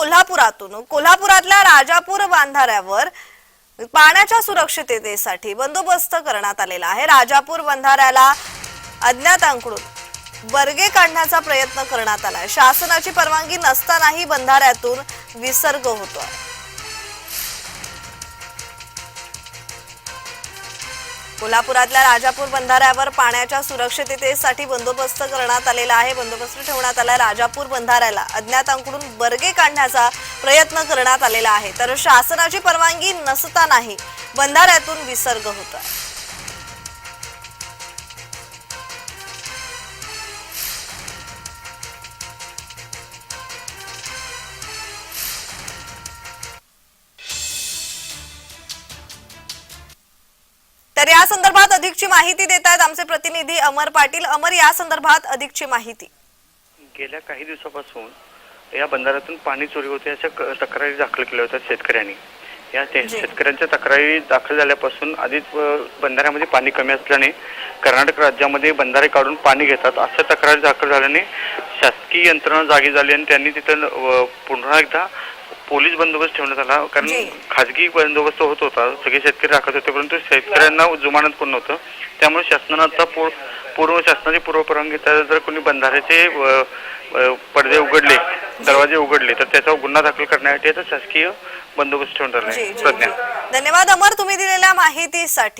कोल्हापुरातून कोल्हापुरातल्या राजापूर बांधाऱ्यावर पाण्याच्या सुरक्षिततेसाठी बंदोबस्त करण्यात आलेला आहे. राजापूर बंधाऱ्याला अज्ञातांकडून बर्गे काढण्याचा प्रयत्न करण्यात आलाय शासनाची परवानगी नसतानाही बंधाऱ्यातून विसर्ग होतोय. कोल्हापुरातल्या राजापूर बंधाऱ्यावर पाण्याच्या सुरक्षिततेसाठी बंदोबस्त करण्यात आलेला आहे. बंदोबस्त ठेवण्यात आला राजापूर बंधाऱ्याला अज्ञातांकडून बर्गे काढण्याचा प्रयत्न करण्यात आलेला आहे. तर शासनाची परवानगी नसतानाही बंधाऱ्यातून विसर्ग होत या संदर्भात अधिकची माहिती देत आहेत आमचे प्रतिनिधी अमर पाटील. अमर या संदर्भात अधिकची माहिती. गेल्या काही दिवसापासून या बंधाऱ्यातून पाणी चोरी होते अशा तक्रारी दाखल केल्या होत्या शेतकऱ्यांनी. या. शेतकऱ्यांच्या तक्रारी दाखल झाल्यापासून आधीच बंधाऱ्यामध्ये पाणी कमी असल्याने कर्नाटक राज्यामध्ये बंधारे काढून पाणी घेतात. अशा तक्रारी दाखल झाल्याने शासकीय यंत्रणा जागी झाली आणि त्यांनी तिथं पुन्हा एकदा पोलीस बंदोबस्त ठेवण्यात आला. कारण खाजगी बंदोबस्त होत होता. सगळे शेतकरी राखत होते परंतु शेतकऱ्यांना जुमानत कोण नव्हतं. त्यामुळे शासनानं आता पूर- पूर्व शासनाची पूर्व परवानगी घेता जर कोणी बंधाऱ्याचे पडदे उघडले दरवाजे उघडले तर त्याच्यावर गुन्हा दाखल करण्यासाठी आता शासकीय बंदोबस्त ठेवण्यात आला प्रज्ञा. धन्यवाद अमर तुम्ही दिलेल्या माहितीसाठी.